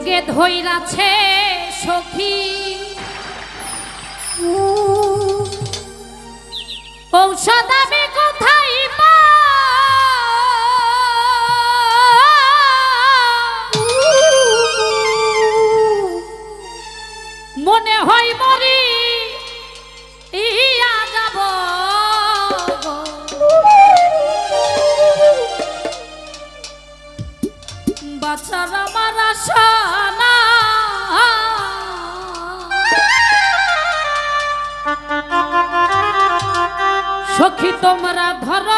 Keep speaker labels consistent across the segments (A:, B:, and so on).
A: রোগে ধৈরাছে সখী ঔষধ কোথায়? মনে হয় তোমরা ধর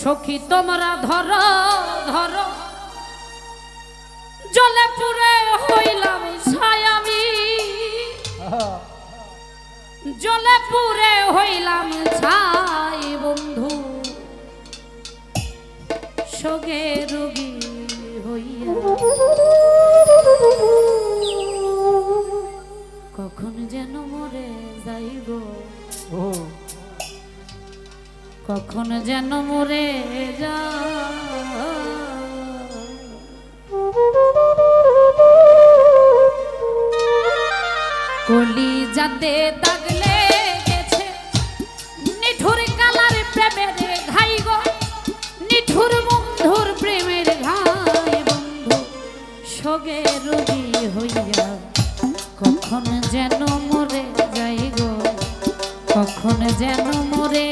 A: সখী, তোমরা ধর ধর। জলে পুরে হইলাম ছায়ামি। জলে পুরে হইলাম ছাই বন্ধু। সগে রোগী হইয়া যেন মরে যা কলি যাতে দাগলে গেছে নিঠুর নিঠুর প্রেমের ঘাই হইয়া কখন যেন মরে যাই গো, কখন যেন মরে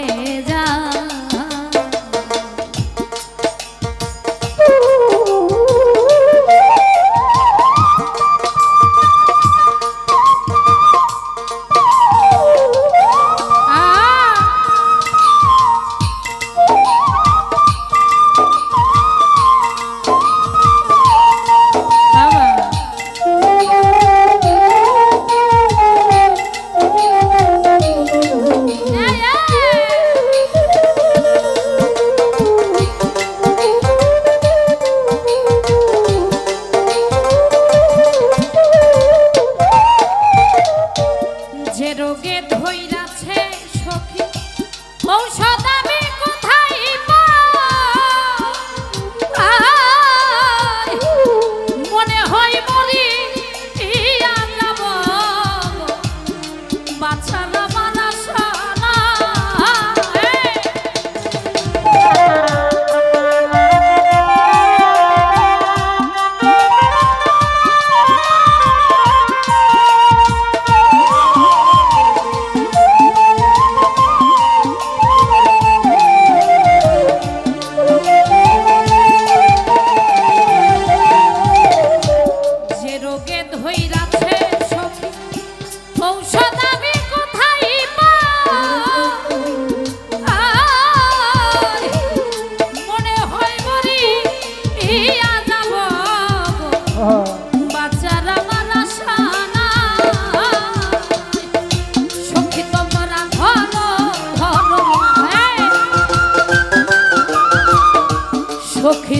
A: সখী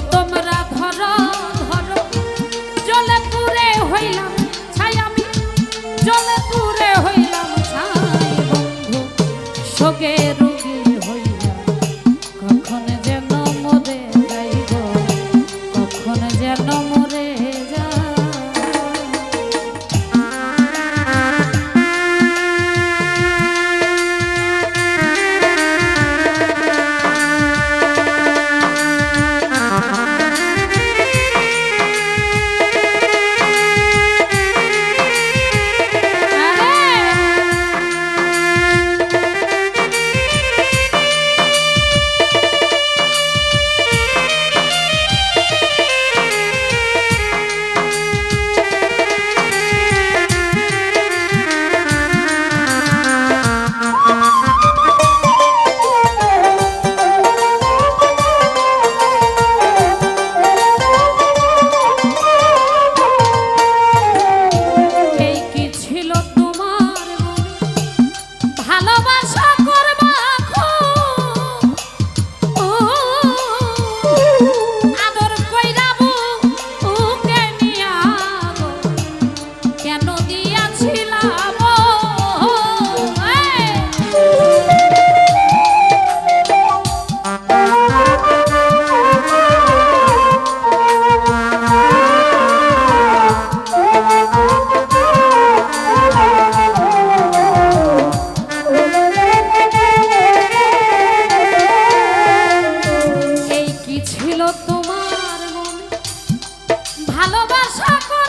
A: Alô, Bajoco!